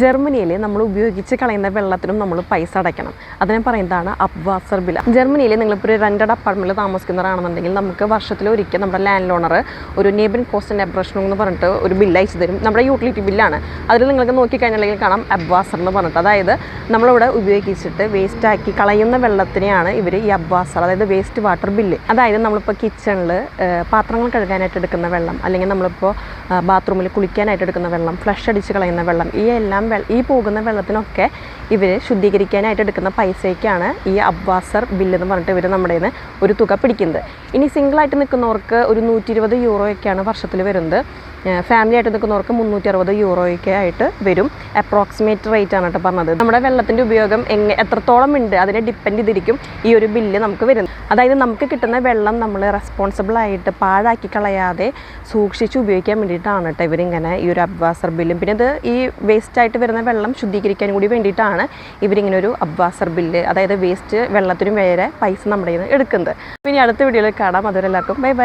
ജർമ്മനിയിൽ നമ്മൾ ഉപയോഗിച്ച് കളയുന്ന വെള്ളത്തിനും നമ്മൾ പൈസ അടയ്ക്കണം. അതിനെ പറയുന്നതാണ് അപ്വാസർ ബിൽ. ജർമ്മനിയിൽ നിങ്ങളിപ്പോൾ ഒരു റെന്റഡ് അപ്പാർട്ട്മെന്റിൽ താമസിക്കുന്നവരാണെന്നുണ്ടെങ്കിൽ നമുക്ക് വർഷത്തിൽ ഒരിക്കൽ നമ്മുടെ ലാൻഡ് ലോണർ ഒരു നേബിൻ ആൻഡ് അബ്രഷൻ എന്ന് പറഞ്ഞിട്ട് ഒരു ബില്ല് അയച്ചു തരും. നമ്മുടെ യൂട്ടിലിറ്റി ബില്ലാണ് അതിൽ നിങ്ങൾക്ക് നോക്കിക്കഴിഞ്ഞിട്ടുണ്ടെങ്കിൽ കാണാം അബ്വാസർ എന്ന് പറഞ്ഞിട്ട്. അതായത് നമ്മളിവിടെ ഉപയോഗിച്ചിട്ട് വേസ്റ്റാക്കി കളയുന്ന വെള്ളത്തിനെയാണ് ഇവർ ഈ അബ്വാസർ അതായത് വേസ്റ്റ് വാട്ടർ ബില്ല് അതായത് നമ്മളിപ്പോൾ കിച്ചണിൽ പാത്രങ്ങൾ കഴുകാനായിട്ട് എടുക്കുന്ന വെള്ളം അല്ലെങ്കിൽ നമ്മളിപ്പോൾ ബാത്റൂമിൽ കുളിക്കാനായിട്ട് എടുക്കുന്ന വെള്ളം ഫ്ലഷ് അടിച്ച് കളയുന്ന വെള്ളം ഈ എല്ലാം ഈ പോകുന്ന വെള്ളത്തിനൊക്കെ ഇവർ ശുദ്ധീകരിക്കാനായിട്ട് എടുക്കുന്ന പൈസയ്ക്കാണ് ഈ അബ്വാസർ ബില്ലെന്ന് പറഞ്ഞിട്ട് ഇവർ നമ്മുടെ നിന്ന് ഒരു തുക പിടിക്കുന്നത്. ഇനി സിംഗിളായിട്ട് നിൽക്കുന്നവർക്ക് ഒരു നൂറ്റി ഇരുപത് യൂറോയൊക്കെയാണ് വർഷത്തിൽ വരുന്നത്. ഫാമിലി ആയിട്ട് നിൽക്കുന്നവർക്ക് മുന്നൂറ്റി അറുപത് യൂറോയൊക്കെ ആയിട്ട് വരും. അപ്രോക്സിമേറ്റ് റേറ്റ് ആണ് കേട്ടോ പറഞ്ഞത്. നമ്മുടെ വെള്ളത്തിന്റെ ഉപയോഗം എങ്ങനെ എത്രത്തോളം ഉണ്ട് അതിനെ ഡിപ്പെൻഡ് ചെയ്തിരിക്കും ഈ ഒരു ബില്ല് നമുക്ക് വരുന്നത്. അതായത് നമുക്ക് കിട്ടുന്ന വെള്ളം നമ്മൾ റെസ്പോൺസിബിൾ ആയിട്ട് പാഴാക്കി കളയാതെ സൂക്ഷിച്ച് ഉപയോഗിക്കാൻ വേണ്ടിയിട്ടാണ് കേട്ടോ ഇവരിങ്ങനെ ഈ ഒരു അബ്വാസർ ബില്ലും പിന്നെ ഇത് ഈ വേസ്റ്റ് ആയിട്ട് വരുന്ന വെള്ളം ശുദ്ധീകരിക്കാൻ കൂടി വേണ്ടിയിട്ടാണ് ഇവരിങ്ങനെ ഒരു അബ്വാസർ ബില്ല് അതായത് വേസ്റ്റ് വെള്ളത്തിനും വേറെ പൈസ നമ്മുടെ കയ്യിൽ നിന്ന് എടുക്കുന്നത്. പിന്നെ അടുത്ത വീഡിയോയിൽ കാണാം. അതുവരെ എല്ലാവർക്കും ബൈ ബൈ